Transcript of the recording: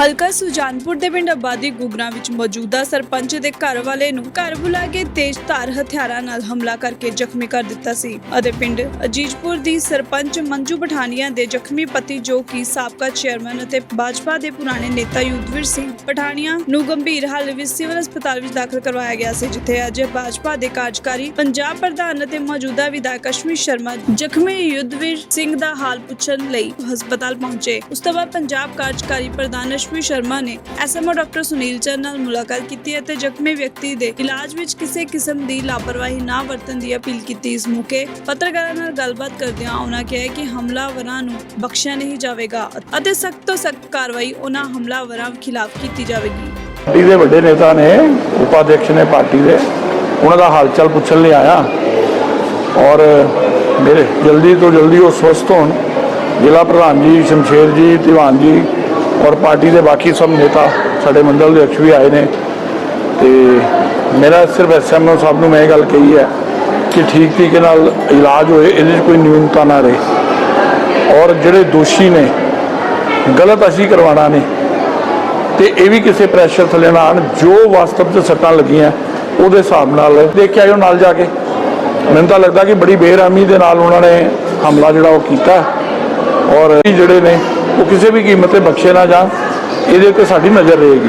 ਹਲਕਾ ਸੁਜਾਨਪੁਰ ਦੇ ਪਿੰਡ ਆਬਾਦੀ ਗੁਗਰਾ ਵਿੱਚ ਮੌਜੂਦਾ ਸਰਪੰਚ ਦੇ ਘਰ ਵਾਲੇ ਨੂੰ ਘਰ ਬੁਲਾ ਕੇ ਤੇਜ਼ਧਾਰ ਹਥਿਆਰਾਂ ਨਾਲ ਹਮਲਾ ਕਰਕੇ ਜ਼ਖਮੀ ਕਰ ਦਿੱਤਾ ਸੀ। ਅਤੇ ਪਿੰਡ ਅਜੀਜਪੁਰ ਦੀ ਸਰਪੰਚ ਮੰਜੂ ਪਠਾਨੀਆ ਦੇ ਜ਼ਖਮੀ ਪਤੀ ਜੋ ਕਿ ਸਾਬਕਾ ਚੇਅਰਮੈਨ ਅਤੇ ਭਾਜਪਾ ਦੇ ਪੁਰਾਣੇ ਨੇਤਾ ਯੁੱਧਵੀਰ ਸਿੰਘ ਪਠਾਨੀਆ ਨੂੰ ਗੰਭੀਰ ਹਾਲਤ ਵਿੱਚ ਸਿਵਲ ਹਸਪਤਾਲ ਵਿੱਚ ਦਾਖਲ ਕਰਵਾਇਆ ਗਿਆ ਸੀ, ਜਿੱਥੇ ਅੱਜ ਭਾਜਪਾ ਦੇ ਕਾਰਜਕਾਰੀ ਪੰਜਾਬ ਪ੍ਰਧਾਨ ਅਤੇ ਮੌਜੂਦਾ ਵਿਧਾਇਕ ਅਸ਼ਮੀ ਸ਼ਰਮਾ ਜ਼ਖਮੀ ਯੁੱਧਵੀਰ ਸਿੰਘ ਦਾ ਹਾਲ ਪੁੱਛਣ ਲਈ ਹਸਪਤਾਲ ਪਹੁੰਚੇ। ਉਸ ਤੋਂ ਬਾਅਦ ਪੰਜਾਬ ਕਾਰਜਕਾਰੀ ਪ੍ਰਧਾਨ ਅਸ਼ਮੀ ਸ਼ਰਮਾ ਨੇ ਐਸਐਮਓ ਡਾਕਟਰ ਸੁਨੀਲ ਚੰਦ ਨਾਲ ਮੁਲਾਕਾਤ ਕੀਤੀ ਅਤੇ ਜ਼ਖਮੀ ਵਿਅਕਤੀ ਦੇ ਇਲਾਜ ਵਿੱਚ ਕਿਸੇ ਕਿਸਮ ਦੀ ਲਾਪਰਵਾਹੀ ਨਾ ਵਰਤਣ ਦੀ ਅਪੀਲ ਕੀਤੀ। ਇਸ ਮੌਕੇ ਪੱਤਰਕਾਰਾਂ ਨਾਲ ਗੱਲਬਾਤ ਕਰਦਿਆਂ ਉਹਨਾਂ ਕਿਹਾ ਕਿ ਹਮਲਾਵਰਾਂ ਨੂੰ ਬਖਸ਼ਿਆ ਨਹੀਂ ਜਾਵੇਗਾ ਅਤੇ ਸਖਤ ਤੋਂ ਸਖਤ ਕਾਰਵਾਈ ਉਹਨਾਂ ਹਮਲਾਵਰਾਂ ਖਿਲਾਫ ਕੀਤੀ ਜਾਵੇਗੀ। ਪਾਰਟੀ ਦੇ ਵੱਡੇ ਨੇਤਾ ਨੇ ਉਪਾਧਿਕਸ਼ ਨੇ ਪਾਰਟੀ ਦੇ ਉਹਨਾਂ ਦਾ ਹਾਲਚਾਲ ਪੁੱਛਣ ਲਈ ਆਇਆ। ਔਰ ਮੇਰੇ ਜਲਦੀ ਤੋਂ ਜਲਦੀ ਉਹ ਸਵਸਥ ਹੋਣ। ਜ਼ਿਲ੍ਹਾ ਪ੍ਰਧਾਨ ਜੀ ਸ਼ਮਸ਼ੇਰ ਜੀ, ਦੀਵਾਨ ਜੀ ਔਰ ਪਾਰਟੀ ਦੇ ਬਾਕੀ ਸਭ ਨੇਤਾ ਸਾਡੇ ਮੰਡਲ ਦੇ ਅਕਸ਼ ਵੀ ਆਏ ਨੇ ਤੇ ਮੇਰਾ ਸਿਰਫ ਐਸਐਮਓ ਸਾਹਿਬ ਨੂੰ ਮੈਂ ਇਹ ਗੱਲ ਕਹੀ ਹੈ ਕਿ ਠੀਕ ਤਰੀਕੇ ਨਾਲ ਇਲਾਜ ਹੋਏ, ਇਹਦੇ 'ਚ ਕੋਈ ਨਿਊਨਤਾ ਨਾ ਰਹੇ। ਔਰ ਜਿਹੜੇ ਦੋਸ਼ੀ ਨੇ, ਗਲਤ ਅਸੀਂ ਕਰਵਾਉਣਾ ਨਹੀਂ। ਤੇ ਇਹ ਵੀ ਕਿਸੇ ਪ੍ਰੈਸ਼ਰ ਥੱਲੇ ਨਾ ਆਉਣ, ਜੋ ਵਾਸਤਵ 'ਚ ਸੱਟਾਂ ਲੱਗੀਆਂ, ਉਹਦੇ ਹਿਸਾਬ ਨਾਲ ਦੇਖਿਆ ਆਇਓ ਨਾਲ ਜਾ ਕੇ। ਮੈਨੂੰ ਤਾਂ ਲੱਗਦਾ ਕਿ ਬੜੀ ਬੇਰਹਿਮੀ ਦੇ ਨਾਲ ਉਹਨਾਂ ਨੇ ਹਮਲਾ ਜਿਹੜਾ ਉਹ ਕੀਤਾ। ਔਰ ਜਿਹੜੇ ਨੇ, ਉਹ ਕਿਸੇ ਵੀ ਕੀਮਤ ਤੇ ਬਖਸ਼ੇ ਨਾ ਜਾਣ। ਇਹਦੇ ਉੱਤੇ ਸਾਡੀ ਨਜ਼ਰ ਰਹੇਗੀ।